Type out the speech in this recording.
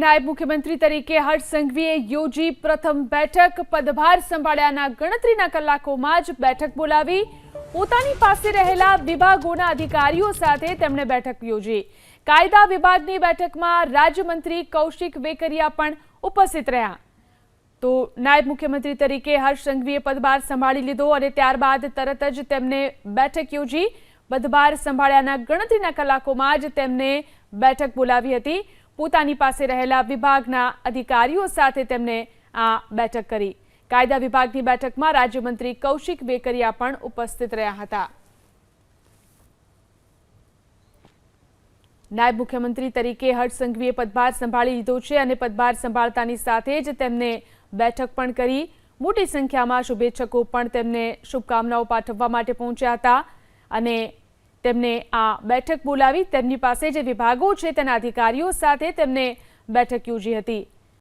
નાયબ મુખ્યમંત્રી તરીકે હર્ષ સંઘવીએ યોજી પ્રથમ બેઠક. પદભાર સંભાળ્યાના ગણતરીના કલાકોમાં જ બેઠક બોલાવી. પોતાની પાસે રહેલા વિભાગોના અધિકારીઓ સાથે તેમણે બેઠક યોજી. કાયદા વિભાગની બેઠકમાં રાજ્યમંત્રી કૌશિક વેકરિયા પણ ઉપસ્થિત રહ્યા. તો નાયબ મુખ્યમંત્રી તરીકે હર્ષ સંઘવીએ પદભાર સંભાળી લીધો અને ત્યારબાદ તરત જ તેમને બેઠક યોજી. પદભાર સંભાળ્યાના ગણતરીના કલાકોમાં જ તેમને બેઠક બોલાવી હતી. પોતાની પાસે રહેલા વિભાગના અધિકારીઓ સાથે તેમને આ બેઠક કરી. કાયદા વિભાગની બેઠકમાં રાજ્યમંત્રી કૌશિક બેકરિયા પણ ઉપસ્થિત રહ્યા હતા. નાયબ મુખ્યમંત્રી તરીકે હર્ષ સંઘવીએ પદભાર સંભાળી લીધો છે અને પદભાર સંભાળતાની સાથે જ તેમને બેઠક પણ કરી. મોટી સંખ્યામાં શુભેચ્છકો પણ તેમને શુભકામનાઓ પાઠવવા માટે પહોંચ્યા હતા અને તેમને આ બેઠક બોલાવી તેમની પાસે જે વિભાગો છે તેના અધિકારીઓ સાથે તેમને બેઠક યોજી હતી.